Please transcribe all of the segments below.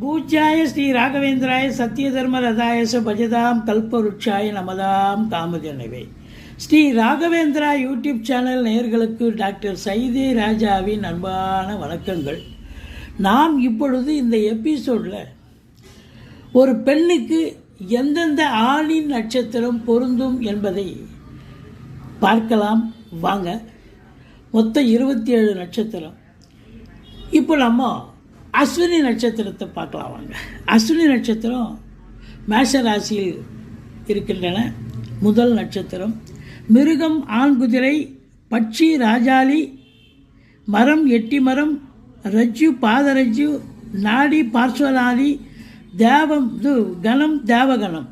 பூஜ்யாய ஸ்ரீ ராகவேந்திராய சத்திய தர்ம ரதாயச பஜதாம் கல்பருட்சாய நமதாம் காமதேனவே ஸ்ரீ ராகவேந்திரா யூடியூப் சேனல் நேயர்களுக்கு டாக்டர் சைதே ராஜாவின் அன்பான வணக்கங்கள். நாம் இப்பொழுது இந்த எபிசோடில் ஒரு பெண்ணுக்கு எந்தெந்த ஆணின் நட்சத்திரம் பொருந்தும் என்பதை பார்க்கலாம். வாங்க. மொத்தம் இருபத்தி ஏழு நட்சத்திரம். இப்போ நம்ம அஸ்வினி நட்சத்திரத்தை பார்க்கலாம் வாங்க. அஸ்வினி நட்சத்திரம் மேஷ ராசியில் இருக்கின்றன. முதல் நட்சத்திரம். மிருகம் ஆண் குதிரை பட்சி ராஜாளி மரம் எட்டி மரம் ரஜ்ஜு பாதரஜ்ஜு நாடி பார்ஸ்வநாடி தேவம் இது கணம் தேவகணம்.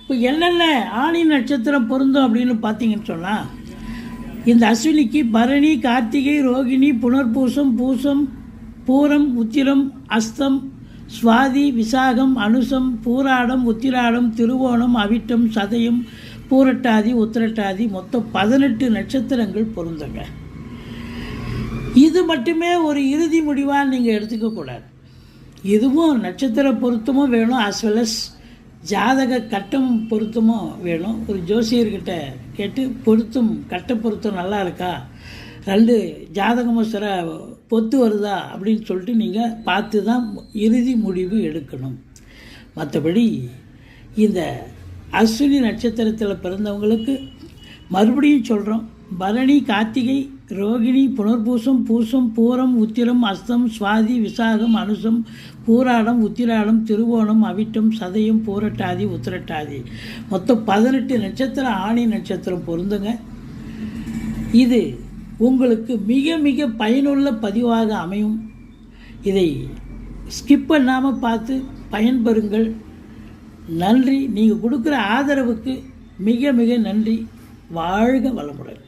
இப்போ என்னென்ன ஆணி நட்சத்திரம் பொருந்தும் அப்படின்னு பார்த்தீங்கன்னு சொன்னால் இந்த அஸ்வினிக்கு பரணி கார்த்திகை ரோகிணி புனர்பூசம் பூசம் பூரம் உத்திரம் அஸ்தம் சுவாதி விசாகம் அனுசம் பூராடம் உத்திராடம் திருவோணம் அவிட்டம் சதயம் பூரட்டாதி உத்திரட்டாதி மொத்தம் பதினெட்டு நட்சத்திரங்கள் பொருந்துங்க. இது மட்டுமே ஒரு இறுதி முடிவாக நீங்கள் எடுத்துக்கக்கூடாது இதுவும் நட்சத்திர பொருத்தமும் வேணும் அஸ் வெல் அஸ் ஜாதக கட்டம் பொருத்தமும் வேணும். ஒரு ஜோசியர்கிட்ட கேட்டு பொருத்தும் கட்ட பொருத்தம் நல்லா இருக்கா? ரெண்டு ஜாதகமும் சில பொத்து வருதா அப்படின்னு சொல்லிட்டு நீங்கள் பார்த்து தான் இறுதி முடிவு எடுக்கணும். மற்றபடி இந்த அஸ்வினி நட்சத்திரத்தில் பிறந்தவங்களுக்கு மறுபடியும் சொல்கிறோம் பரணி கார்த்திகை ரோகிணி புனர்பூசம் பூசம் பூரம் உத்திரம் அஸ்தம் சுவாதி விசாகம் அனுசம் பூராடம் உத்திராடம் திருவோணம் அவிட்டம் சதயம் பூரட்டாதி உத்திரட்டாதி. மொத்தம் பதினெட்டு நட்சத்திரம் ஆணி நட்சத்திரம் பொருந்துங்க. இது உங்களுக்கு மிக மிக பயனுள்ள பதிவாக அமையும். இதை ஸ்கிப் பண்ணாமல் பார்த்து பயன்பெறுங்கள். நன்றி. நீங்கள் கொடுக்குற ஆதரவுக்கு மிக மிக நன்றி. வாழ்க வளமுடன்.